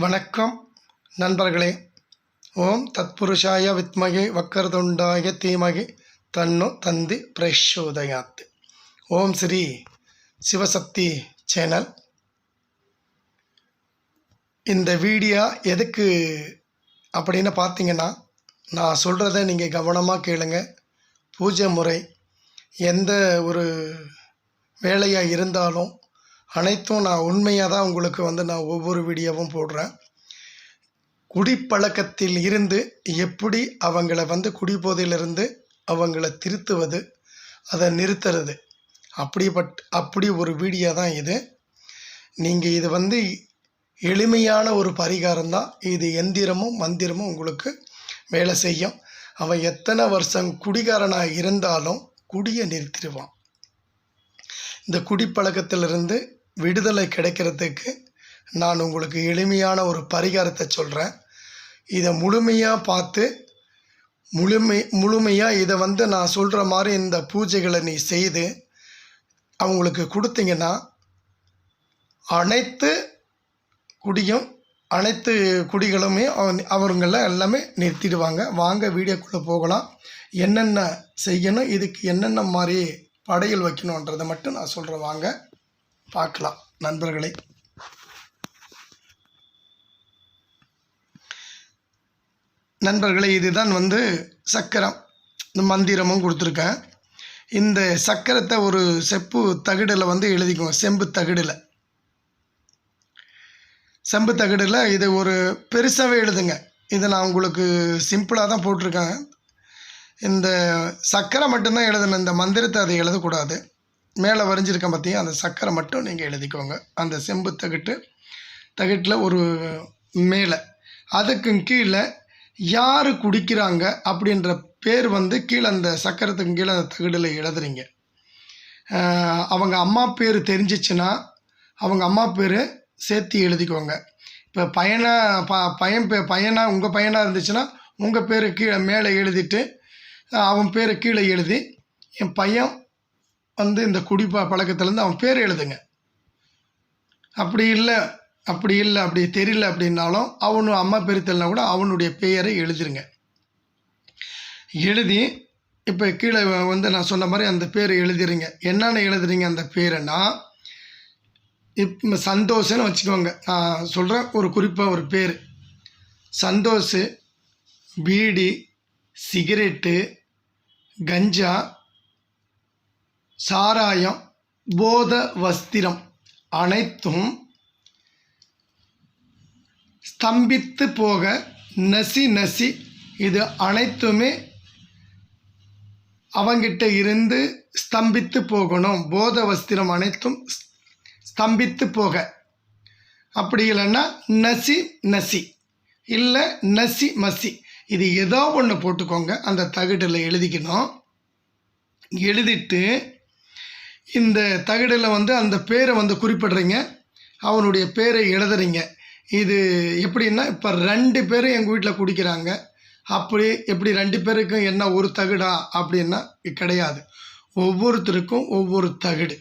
வணக்கம் நண்பர்களே. ஓம் தத்புருஷாய வித்மகே வக்கரதுண்டாய தீமகி தன்னு தந்தி பிரச்சோதயாத் ஓம் ஸ்ரீ சிவசக்தி சேனல். இந்த வீடியோ எதுக்கு அப்படின்னு பார்த்தீங்கன்னா நான் சொல்கிறத நீங்கள் கவனமாக கேளுங்க. பூஜை முறை எந்த ஒரு வேலையாக இருந்தாலும் அனைத்தும் நான் உண்மையாக தான் உங்களுக்கு வந்து நான் ஒவ்வொரு வீடியோவும் போடுறேன். குடிப்பழக்கத்தில் இருந்து எப்படி அவங்கள வந்து குடிபோதையிலிருந்து அவங்கள திருத்துவது அதை நிறுத்துறது. அப்படிப்பட் அப்படி ஒரு வீடியோ தான் இது. நீங்கள் இது வந்து எளிமையான ஒரு பரிகாரம் தான். இது எந்திரமும் மந்திரமும் உங்களுக்கு வேலை செய்யும். அவன் எத்தனை வருஷம் குடிகாரனாக இருந்தாலும் குடியை நிறுத்திடுவான். இந்த குடிப்பழக்கத்திலிருந்து விடுதலை கிடைக்கிறதுக்கு நான் உங்களுக்கு எளிமையான ஒரு பரிகாரத்தை சொல்கிறேன் இதை முழுமையாக பார்த்து முழுமை முழுமையாக இதை வந்து நான் சொல்கிற மாதிரி இந்த பூஜைகளை நீ செய்து அவங்களுக்கு கொடுத்தீங்கன்னா அனைத்து குடியும் அனைத்து குடிகளுமே அவன் அவங்கள எல்லாமே நிறுத்திடுவாங்க. வாங்க வீடியோக்குள்ளே போகலாம். என்னென்ன செய்யணும் இதுக்கு என்னென்ன மாதிரி படையல் வைக்கணுன்றதை மட்டும் நான் சொல்கிறேன் வாங்க. பார்க்கலாம் நண்பர்களை. நண்பர்களே இதுதான் வந்து சக்கரம். இந்த மந்திரமும் கொடுத்துருக்கேன். இந்த சக்கரத்தை ஒரு செப்பு தகடில் வந்து எழுதிக்குவோம் செம்பு தகடில். செம்பு தகடில் இதை ஒரு பெருசாகவே எழுதுங்க. இதை நான் உங்களுக்கு சிம்பிளாக தான் போட்டிருக்கேன். இந்த சக்கரை மட்டும்தான் எழுதணும் இந்த மந்திரத்தை அதை எழுதக்கூடாது. மேலே வரைஞ்சிருக்கேன் பார்த்தியா அந்த சக்கரை மட்டும் நீங்கள் எழுதிக்கோங்க. அந்த செம்பு தகட்டு தகட்டில் ஒரு மேலே. அதுக்கு கீழே யார் குடிக்கிறாங்க அப்படின்ற பேர் வந்து கீழே அந்த சக்கரத்துக்கு கீழே அந்த தகடில் எழுதுறீங்க. அவங்க அம்மா பேர் தெரிஞ்சிச்சுன்னா அவங்க அம்மா பேர் சேர்த்து எழுதிக்கோங்க. இப்போ பையனா ப பையன் பே பையனாக உங்கள் பையனாக இருந்துச்சுன்னா உங்கள் பேர் கீழே மேலே எழுதிட்டு அவன் பேரை கீழே எழுதி என் பையன் வந்து இந்த குடி ப பழக்கத்துலேருந்து அவன் பேர் எழுதுங்க. அப்படி இல்லை அப்படி இல்லை அப்படி தெரியல அப்படின்னாலும் அவனு அம்மா பேர் தெரியலனா கூட அவனுடைய பெயரை எழுதிருங்க. எழுதி இப்போ கீழே வந்து நான் சொன்ன மாதிரி அந்த பேர் எழுதிருங்க. என்னென்ன எழுதுறீங்க அந்த பேருன்னா இப் சந்தோஷன்னு வச்சுக்கோங்க. நான் சொல்கிறேன் ஒரு குறிப்பாக ஒரு பேர். சந்தோஷ் பீடி சிகரெட்டு கஞ்சா சாராயம் போத வஸ்திரம் அனைத்தும் ஸ்தம்பித்து போக நசி நசி. இது அனைத்துமே அவங்கிட்ட இருந்து ஸ்தம்பித்து போகணும். போத வஸ்திரம் அனைத்தும் ஸ்- ஸ்தம்பித்து போக. அப்படி இல்லைன்னா நசி நசி இல்லை நசி மசி. இது ஏதோ ஒன்று போட்டுக்கோங்க. அந்த தகுடில் எழுதிக்கணும். எழுதிட்டு இந்த தகடில் வந்து அந்த பேரை வந்து குறிப்பிடுறீங்க. அவனுடைய பேரை எழுதுறீங்க. இது எப்படின்னா இப்போ ரெண்டு பேரும் எங்கள் வீட்டில் குடிக்கிறாங்க. அப்படி எப்படி ரெண்டு பேருக்கும் என்ன ஒரு தகுடா அப்படின்னா கிடையாது. ஒவ்வொருத்தருக்கும் ஒவ்வொரு தகுடு.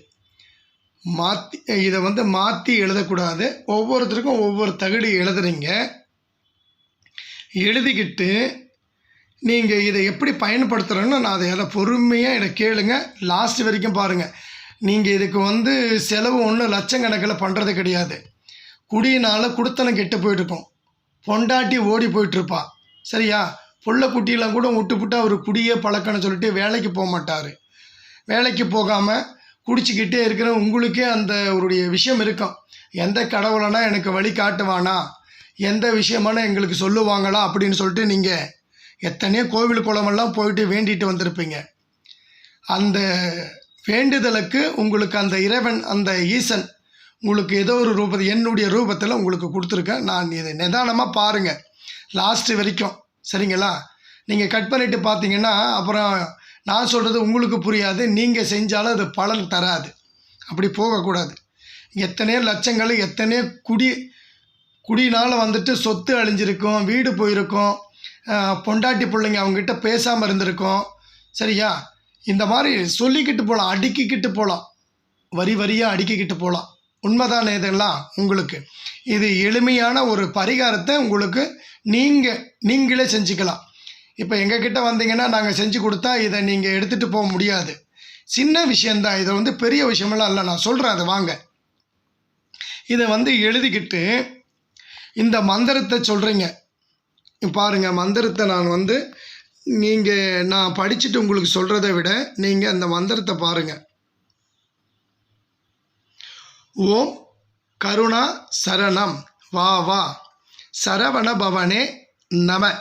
மாற்றி இதை வந்து மாற்றி எழுதக்கூடாது. ஒவ்வொருத்தருக்கும் ஒவ்வொரு தகுடு எழுதுறீங்க. எழுதிக்கிட்டு நீங்கள் இதை எப்படி பயன்படுத்துகிறேன்னு நான் அதை அதை பொறுமையாக இதை கேளுங்க. லாஸ்ட் வரைக்கும் பாருங்கள் நீங்கள் இதுக்கு வந்து செலவு ஒன்றும் லட்சக்கணக்கில் பண்ணுறது கிடையாது. குடியினால் குடுத்தனம் கெட்டு போயிட்டுருக்கோம். பொண்டாட்டி ஓடி போயிட்டுருப்பா. சரியா? புள்ள குட்டியெல்லாம் கூட விட்டுப்புட்டு அவர் குடியே பழக்கம்னு சொல்லிட்டு வேலைக்கு போக மாட்டார். வேலைக்கு போகாமல் குடிச்சிக்கிட்டே இருக்கிற உங்களுக்கே அந்த அவருடைய விஷயம் இருக்கும். எந்த கடவுளனா எனக்கு வழி காட்டுவானா? எந்த விஷயமான எங்களுக்கு சொல்லுவாங்களா? அப்படின்னு சொல்லிட்டு நீங்கள் எத்தனையோ கோவில் குளமெல்லாம் போயிட்டு வேண்டிட்டு வந்திருப்பீங்க. அந்த வேண்டுதலுக்கு உங்களுக்கு அந்த இறைவன் அந்த ஈசன் உங்களுக்கு ஏதோ ஒரு ரூபத்தை என்னுடைய ரூபத்தில் உங்களுக்கு கொடுத்துருக்கேன் நான் இதை நிதானமாக பாருங்கள் லாஸ்ட்டு வரைக்கும். சரிங்களா? நீங்கள் கட் பண்ணிவிட்டு பார்த்தீங்கன்னா அப்புறம் நான் சொல்கிறது உங்களுக்கு புரியாது. நீங்கள் செஞ்சாலும் அது பலன் தராது. அப்படி போகக்கூடாது. எத்தனையோ லட்சங்கள் எத்தனையோ குடி குடினால் வந்துட்டு சொத்து அழிஞ்சிருக்கும் வீடு போயிருக்கும். பொண்டாட்டி பிள்ளைங்க அவங்ககிட்ட பேசாமல் இருந்திருக்கும். சரியா? இந்த மாதிரி சொல்லிக்கிட்டு போகலாம் அடுக்கிக்கிட்டு போகலாம் வரி வரியாக அடுக்கிக்கிட்டு போகலாம் உண்மைதானே இதெல்லாம் உங்களுக்கு? இது எளிமையான ஒரு பரிகாரத்தை உங்களுக்கு நீங்கள் நீங்களே செஞ்சுக்கலாம். இப்போ எங்ககிட்ட வந்தீங்கன்னா நாங்கள் செஞ்சு கொடுத்தா இதை நீங்கள் எடுத்துகிட்டு போக முடியாது. சின்ன விஷயந்தான் இதை வந்து பெரிய விஷயமெல்லாம் இல்லை. நான் சொல்கிறேன் அதை வாங்க. இதை வந்து எழுதிக்கிட்டு இந்த மந்திரத்தை சொல்கிறீங்க பாருங்கள் மந்திரத்தை நான் வந்து நீங்கள் நான் படிச்சுட்டு உங்களுக்கு சொல்கிறத விட நீங்கள் அந்த மந்திரத்தை பாருங்கள் ஓம் கருணா சரணம். வா வா. சரவண பவனே நம.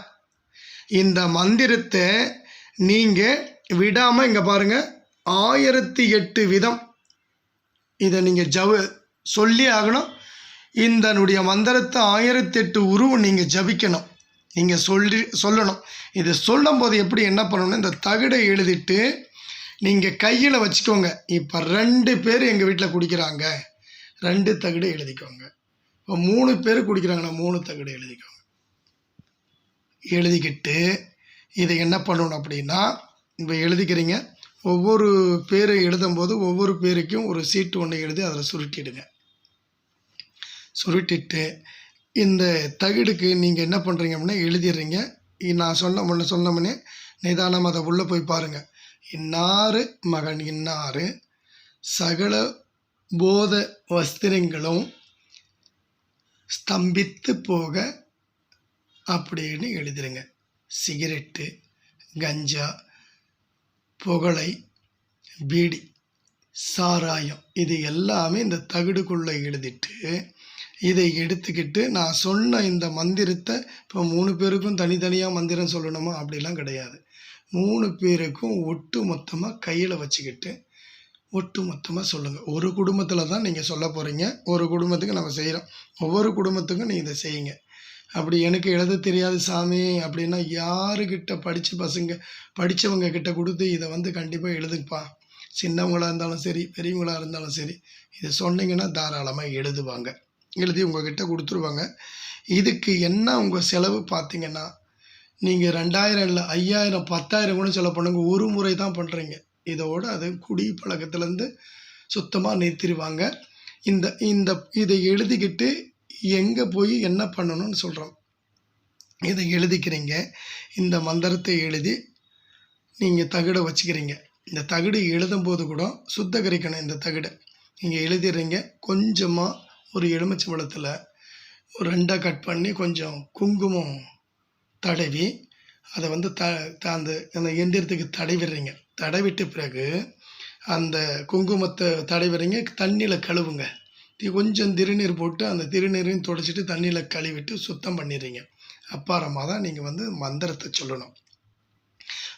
இந்த மந்திரத்தை நீங்கள் விடாமல் இங்கே பாருங்கள் ஆயிரத்தி எட்டு விதம். இதை நீங்கள் ஜவு சொல்லி ஆகணும். இந்தனுடைய மந்திரத்தை ஆயிரத்தி எட்டு உருவம் நீங்கள் ஜபிக்கணும். நீங்கள் சொல்லி சொல்லணும். இது சொல்லும்போது எப்படி என்ன பண்ணணும் இந்த தகடை எழுதிட்டு நீங்கள் கையில் வச்சுக்கோங்க. இப்போ ரெண்டு பேர் எங்கள் வீட்டில் குடிக்கிறாங்க. ரெண்டு தகடு எழுதிக்கோங்க. இப்போ மூணு பேர் குடிக்கிறாங்கன்னா மூணு தகடு எழுதிக்கோங்க. எழுதிக்கிட்டு இதை என்ன பண்ணணும் அப்படின்னா இப்போ எழுதிக்கிறீங்க. ஒவ்வொரு பேரை எழுதும்போது ஒவ்வொரு பேருக்கும் ஒரு சீட்டு ஒன்று எழுதி அதில் சுருட்டிடுங்க. சுருட்டிட்டு இந்த தகடுக்கு நீங்கள் என்ன பண்ணுறீங்க அப்படின்னா எழுதிடுறீங்க நான் சொன்ன முன்ன சொன்னமுன்னே நிதானம் அதை உள்ளே போய் பாருங்கள் இன்னாறு மகன் இன்னாறு சகல போத வஸ்திரங்களும் ஸ்தம்பித்து போக அப்படின்னு எழுதிருங்க சிகரெட்டு கஞ்சா புகழை பீடி சாராயம் இது எல்லாமே இந்த தகடுக்குள்ளே எழுதிட்டு இதை எடுத்துக்கிட்டு நான் சொன்ன இந்த மந்திரத்தை இப்போ மூணு பேருக்கும் தனித்தனியாக மந்திரம் சொல்லணுமா? அப்படிலாம் கிடையாது. மூணு பேருக்கும் ஒட்டு மொத்தமாக கையில் வச்சுக்கிட்டு ஒட்டு மொத்தமாக சொல்லுங்கள் ஒரு குடும்பத்தில் தான் நீங்கள் சொல்ல போகிறீங்க ஒரு குடும்பத்துக்கு நம்ம செய்கிறோம் ஒவ்வொரு குடும்பத்துக்கும் நீங்கள் இதை செய்யுங்க. அப்படி எனக்கு எழுத தெரியாது சாமி அப்படின்னா யாருக்கிட்ட படித்த பசங்க படித்தவங்க கிட்ட கொடுத்து இதை வந்து கண்டிப்பாக எழுதுப்பா சின்னவங்களாக இருந்தாலும் சரி பெரியவங்களாக இருந்தாலும் சரி இதை சொன்னீங்கன்னா தாராளமாக எழுதுவாங்க. எழுதி உங்ககிட்ட கொடுத்துருவாங்க. இதுக்கு என்ன உங்கள் செலவு பார்த்தீங்கன்னா நீங்கள் ரெண்டாயிரம் இல்லை ஐயாயிரம் பத்தாயிரம் கூட செலவு பண்ணுங்க. ஒரு முறை தான் பண்ணுறீங்க இதோட அது குடி பழக்கத்துலேருந்து சுத்தமாக நிறுத்திடுவாங்க இந்த இந்த இதை எழுதிக்கிட்டு எங்கே போய் என்ன பண்ணணும்னு சொல்கிறோம் இதை எழுதிக்கிறீங்க. இந்த மந்திரத்தை எழுதி நீங்கள் தகடை வச்சுக்கிறீங்க. இந்த தகடு எழுதும்போது கூட சுத்தகரிக்கணும் இந்த தகடை. நீங்கள் எழுதிடுறீங்க. கொஞ்சமாக ஒரு எலுமிச்சம்பழத்தில் ஒரு ரெண்டாக கட் பண்ணி கொஞ்சம் குங்குமம் தடவி அதை வந்து த த- அந்த அந்த எந்திரத்துக்கு தடவிடுறீங்க. தடவிட்ட பிறகு அந்த குங்குமத்தை தடவிடுறீங்க தண்ணியில் கழுவுங்க. கொஞ்சம் திருநீர் போட்டு அந்த திருநீரையும் தொடச்சிட்டு தண்ணியில் கழுவிட்டு சுத்தம் பண்ணிடுறீங்க. அப்பாரமாக தான் நீங்கள் வந்து மந்திரத்தை சொல்லணும்.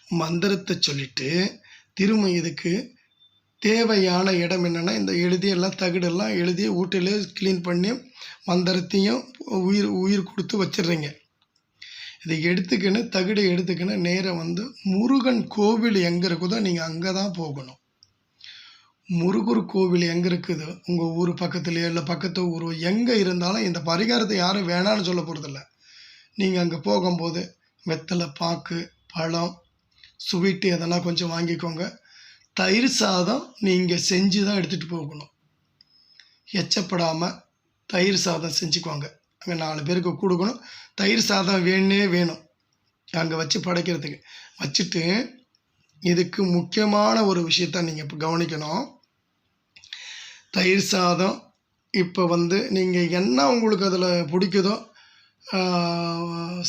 மந்திரத்தை சொல்லிவிட்டு திரும்ப இதுக்கு தேவையான இடம் என்னென்னா இந்த எழுதி எல்லாம் தகடெல்லாம் எழுதி வீட்டிலே க்ளீன் பண்ணி மந்திரத்தையும் உயிர் உயிர் கொடுத்து வச்சிடுறீங்க. இதை எடுத்துக்கின்னு தகுடை எடுத்துக்கின்னு நேராக வந்து முருகன் கோவில் எங்கே இருக்குதோ நீங்கள் அங்கே தான் போகணும். முருகர் கோவில் எங்கே இருக்குது? உங்கள் ஊர் பக்கத்துலேயோ இல்லை பக்கத்து ஊர் எங்கே இருந்தாலும் இந்த பரிகாரத்தை யாரும் வேணான்னு சொல்ல போகிறதில்ல நீங்கள் அங்கே போகும்போது வெத்தலை பாக்கு பழம் ஸ்வீட்டு எதனா கொஞ்சம் வாங்கிக்கோங்க. தயிர் சாதம் நீங்கள் செஞ்சு தான் எடுத்துகிட்டு போகணும். எச்சப்படாமல் தயிர் சாதம் செஞ்சுக்குவாங்க அங்கே நாலு பேருக்கு கொடுக்கணும். தயிர் சாதம் வேணே வேணும். அங்கே வச்சு படைக்கிறதுக்கு. வச்சுட்டு இதுக்கு முக்கியமான ஒரு விஷயத்த நீங்கள் இப்போ கவனிக்கணும். தயிர் சாதம் இப்போ வந்து நீங்கள் என்ன உங்களுக்கு அதில் பிடிக்குதோ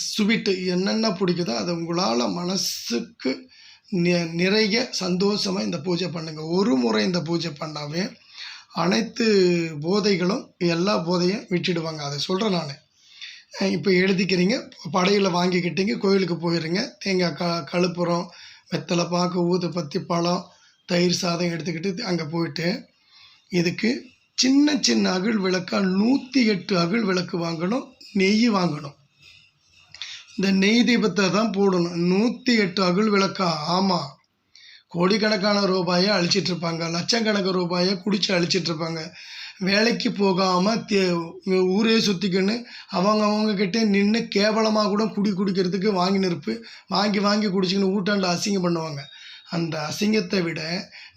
ஸ்வீட்டு என்னென்ன பிடிக்குதோ அதை உங்களால் மனசுக்கு நிறைய சந்தோஷமாக இந்த பூஜை பண்ணுங்கள் ஒரு முறை இந்த பூஜை பண்ணாவே அனைத்து போதைகளும் எல்லா போதையும் விட்டுடுவாங்க. அதை சொல்கிறேன் நான். இப்போ எழுதிக்கிறீங்க படையில் வாங்கிக்கிட்டீங்க கோயிலுக்கு போயிடுங்க தேங்காய் க கழுப்புறம் வெத்தலை பாக்கு ஊதுபத்தி பழம் தயிர் சாதம் எடுத்துக்கிட்டு அங்கே போயிட்டு இதுக்கு சின்ன சின்ன அகழ் விளக்கா நூற்றி எட்டு அகழ் விளக்கு வாங்கணும் நெய் வாங்கணும். இந்த நெய் தீபத்தை தான் போடணும். நூற்றி எட்டு அகுள் விளக்கா? ஆமாம் கோடிக்கணக்கான ரூபாயை அழிச்சிட்ருப்பாங்க லட்சக்கணக்கு ரூபாயை குடிச்சு அழிச்சிட்ருப்பாங்க வேலைக்கு போகாமல் தே ஊரே சுற்றிக்கின்னு அவங்க கிட்டே நின்று கேவலமாக கூட குடி குடிக்கிறதுக்கு வாங்கி நிற்பு வாங்கி வாங்கி குடிச்சிக்கின்னு ஊட்டாண்ட அசிங்கம் பண்ணுவாங்க. அந்த அசிங்கத்தை விட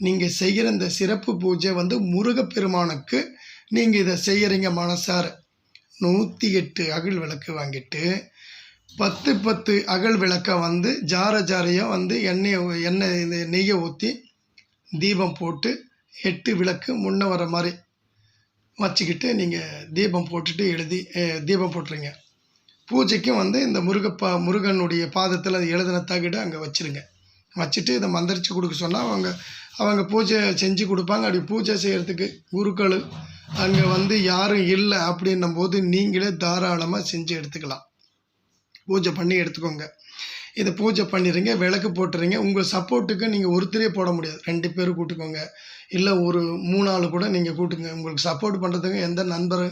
நீங்கள் செய்கிற இந்த சிறப்பு பூஜை வந்து முருகப்பெருமானுக்கு நீங்கள் இதை செய்கிறீங்க மனசார. நூற்றி எட்டு அகில் விளக்கு வாங்கிட்டு பத்து பத்து அகல் விளக்கை வந்து ஜார ஜாரையாக வந்து எண்ணெயை எண்ணெய் இந்த நெய்யை ஊற்றி தீபம் போட்டு எட்டு விளக்கு முன்ன வர மாதிரி வச்சுக்கிட்டு நீங்கள் தீபம் போட்டுட்டு எழுதி தீபம் போட்டுருங்க. பூஜைக்கும் வந்து இந்த முருகப்பா முருகனுடைய பாதத்தில் அது எழுதின தகிட அங்கே வச்சிருங்க. வச்சுட்டு இதை மந்திரிச்சு கொடுக்க சொன்னால் அவங்க அவங்க பூஜை செஞ்சு கொடுப்பாங்க. அப்படி பூஜை செய்கிறதுக்கு குருக்கள் அங்கே வந்து யாரும் இல்லை அப்படின்னும் போது நீங்களே தாராளமாக செஞ்சு எடுத்துக்கலாம். பூஜை பண்ணி எடுத்துக்கோங்க. இதை பூஜை பண்ணிடுங்க விளக்கு போட்டுறீங்க உங்கள் சப்போர்ட்டுக்கு நீங்கள் ஒருத்தரே போட முடியாது. ரெண்டு பேரும் கூட்டுக்கோங்க. இல்லை ஒரு மூணு ஆள் கூட நீங்கள் கூட்டுங்க. உங்களுக்கு சப்போர்ட் பண்ணுறதுக்கு எந்த நண்பர்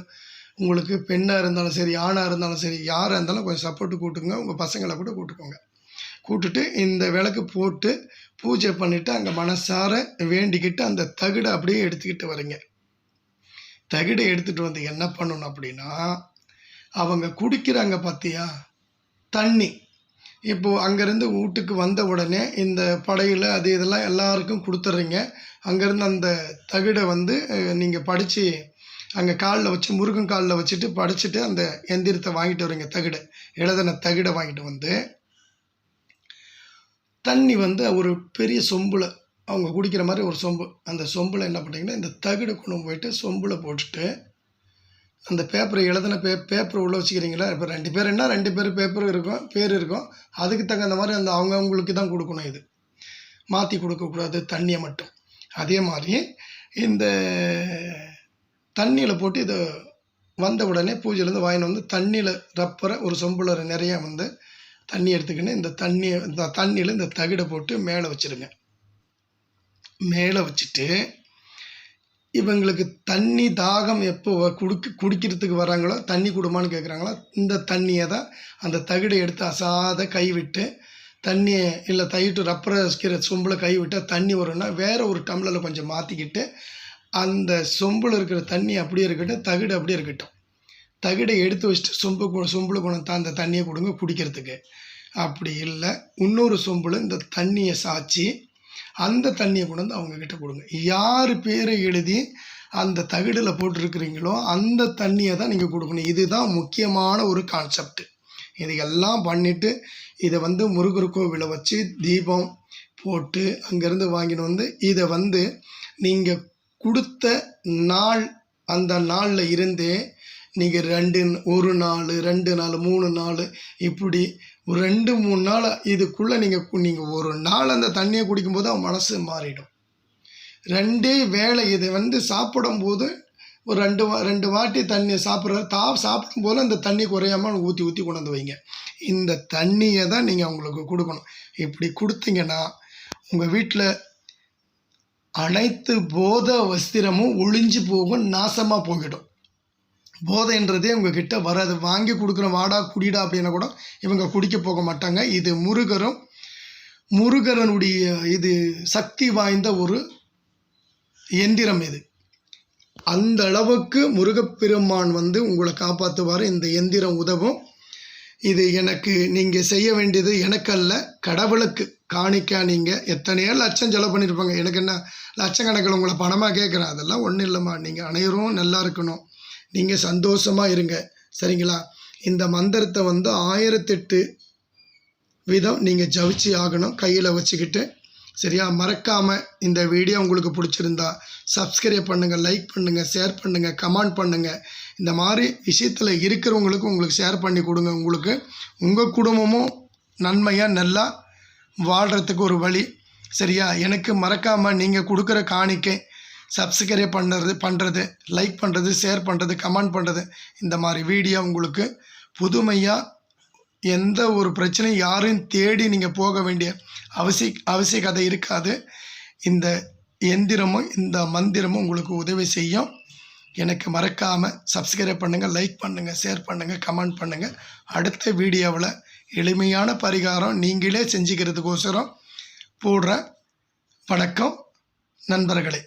உங்களுக்கு பெண்ணாக இருந்தாலும் சரி ஆணாக இருந்தாலும் சரி யாராக இருந்தாலும் கொஞ்சம் சப்போர்ட்டு கூட்டுங்க. உங்கள் பசங்களை கூட கூட்டுக்கோங்க. கூட்டுட்டு இந்த விளக்கு போட்டு பூஜை பண்ணிவிட்டு அங்கே மனசார வேண்டிக்கிட்டு அந்த தகுடை அப்படியே எடுத்துக்கிட்டு வரீங்க. தகுடை எடுத்துகிட்டு வந்து என்ன பண்ணணும் அப்படின்னா அவங்க குடிக்கிறாங்க பார்த்தியா தண்ணி. இப்போது அங்கேருந்து வீட்டுக்கு வந்த உடனே இந்த படையில் அது இதெல்லாம் எல்லாருக்கும் கொடுத்துட்றீங்க அங்கேருந்து அந்த தகிடை வந்து நீங்கள் படித்து அங்கே காலில் வச்சு முருகன் காலில் வச்சுட்டு படிச்சுட்டு அந்த எந்திரத்தை வாங்கிட்டு வரீங்க தகிடை. எழுதின தகிடை வாங்கிட்டு வந்து தண்ணி வந்து ஒரு பெரிய சொம்பில் அவங்க குடிக்கிற மாதிரி ஒரு சொம்பு. அந்த சொம்பில் என்ன பண்ணிங்கன்னா இந்த தகிடு கொண்டு போயிட்டு சொம்பில் போட்டுட்டு அந்த பேப்பரை எழுதின பே பேப்பர் உள்ளே வச்சுக்கிறீங்களா? இப்போ ரெண்டு பேர் என்ன? ரெண்டு பேர் பேப்பர் இருக்கும் பேர் இருக்கும். அதுக்கு தகுந்த மாதிரி அந்த அவங்கவுங்களுக்கு தான் கொடுக்கணும் இது. மாற்றி கொடுக்கக்கூடாது தண்ணியை மட்டும். அதே மாதிரி இந்த தண்ணியில் போட்டு இதை வந்த உடனே பூஜையிலேருந்து வாங்கிட்டு வந்து தண்ணியில் ரப்பரை ஒரு சொம்பில் நிறைய வந்து தண்ணி எடுத்துக்கின்னு இந்த தண்ணியை இந்த தண்ணியில் இந்த தகிடை போட்டு மேலே வச்சிருங்க. மேலே வச்சுட்டு இவங்களுக்கு தண்ணி தாகம் எப்போ வ- குடிக்கிறதுக்கு வராங்களோ தண்ணி கொடுமான்னு கேட்குறாங்களோ இந்த தண்ணியை தான் அந்த தகுடை எடுத்து அசாத கைவிட்டு தண்ணியை இல்லை தையிட்டு ரப்பரை வைக்கிற சொம்பில் கை விட்டால் தண்ணி வரும்னா வேற ஒரு டம்ளரில் கொஞ்சம் மாற்றிக்கிட்டு அந்த சொம்பில் இருக்கிற தண்ணி அப்படியே இருக்கட்டும் தகுடு அப்படியே இருக்கட்டும். தகுடை எடுத்து வச்சுட்டு சொம்பு சொம்பில் கொண்டு வந்து அந்த தண்ணியை கொடுங்க குடிக்கிறதுக்கு. அப்படி இல்லை இன்னொரு சொம்பில் இந்த தண்ணியை சாய்ச்சி அந்த தண்ணியை கொண்டு வந்து அவங்கக்கிட்ட கொடுங்க. யார் பேரை எழுதி அந்த தகடில் போட்டிருக்கிறீங்களோ அந்த தண்ணியை தான் நீங்கள் கொடுக்கணும். இதுதான் முக்கியமான ஒரு கான்செப்ட் இதையெல்லாம் எல்லாம் பண்ணிவிட்டு இதை வந்து முருகர் கோவிலை வச்சு தீபம் போட்டு அங்கேருந்து வாங்கிட்டு வந்து இதை வந்து நீங்கள் கொடுத்த நாள் அந்த நாளில் இருந்தே நீங்கள் ரெண்டு ஒரு நாள் ரெண்டு நாள் மூணு நாள் இப்படி ஒரு ரெண்டு மூணு நாள் இதுக்குள்ளே நீங்கள் நீங்கள் ஒரு நாள் அந்த தண்ணியை குடிக்கும்போது அவன் மனசு மாறிடும். ரெண்டே வேலை இதை வந்து சாப்பிடும்போது ஒரு ரெண்டு வா ரெண்டு வாட்டி தண்ணி சாப்பிட்ற தா சாப்பிடும்போது அந்த தண்ணி குறையாமல் ஊற்றி ஊற்றி கொண்டு வந்து வைங்க. இந்த தண்ணியை தான் நீங்கள் அவங்களுக்கு கொடுக்கணும். இப்படி கொடுத்தீங்கன்னா உங்கள் வீட்டில் அனைத்து போத வஸ்திரமும் ஒளிஞ்சு போகும் நாசமாக போயிடும் போதைன்றதே உங்ககிட்ட வராது. வாங்கி கொடுக்குற வாடா குடிடா அப்படின்னா கூட இவங்க குடிக்க போக மாட்டாங்க. இது முருகரும் முருகரனுடைய இது சக்தி வாய்ந்த ஒரு எந்திரம் இது. அந்த அளவுக்கு முருகப்பெருமான் வந்து உங்களை காப்பாற்றுவார் இந்த எந்திரம் உதவும். இது எனக்கு நீங்கள் செய்ய வேண்டியது எனக்கல்ல கடவுளுக்கு காணிக்கா நீங்கள் எத்தனையோ லட்சம் செலவு பண்ணியிருப்பாங்க எனக்கு என்ன லட்சக்கணக்கில் உங்களை பணமாக கேட்குறேன்? அதெல்லாம் ஒன்றும் இல்லைம்மா. நீங்கள் அனைவரும் நல்லா இருக்கணும். நீங்கள் சந்தோஷமாக இருங்க. சரிங்களா? இந்த மந்திரத்தை வந்து ஆயிரத்தெட்டு விதம் நீங்கள் ஜவிச்சு ஆகணும் கையில் வச்சுக்கிட்டு. சரியா? மறக்காமல் இந்த வீடியோ உங்களுக்கு பிடிச்சிருந்தா சப்ஸ்கிரைப் பண்ணுங்கள் லைக் பண்ணுங்கள் ஷேர் பண்ணுங்கள் கமெண்ட் பண்ணுங்கள் இந்த மாதிரி விஷயத்தில் இருக்கிறவங்களுக்கு உங்களுக்கு ஷேர் பண்ணி கொடுங்க. உங்களுக்கு உங்கள் குடும்பமும் நன்மையாக நல்லா வாழ்கிறதுக்கு ஒரு வழி. சரியா? எனக்கு மறக்காமல் நீங்கள் கொடுக்குற காணிக்கை சப்ஸ்கிரைப் பண்ணுறது பண்ணுறது லைக் பண்ணுறது ஷேர் பண்ணுறது கமெண்ட் பண்ணுறது இந்த மாதிரி வீடியோ உங்களுக்கு புதுமையாக எந்த ஒரு பிரச்சனையும் யாரையும் தேடி நீங்கள் போக வேண்டிய அவசிய அவசிய கதை இருக்காது. இந்த எந்திரமும் இந்த மந்திரமும் உங்களுக்கு உதவி செய்யும். எனக்கு மறக்காமல் சப்ஸ்கிரைப் பண்ணுங்கள் லைக் பண்ணுங்கள் ஷேர் பண்ணுங்கள் கமெண்ட் பண்ணுங்கள் அடுத்த வீடியோவில் எளிமையான பரிகாரம் நீங்களே செஞ்சுக்கிறதுக்கோசரம் போடுற வணக்கம் நண்பர்களே.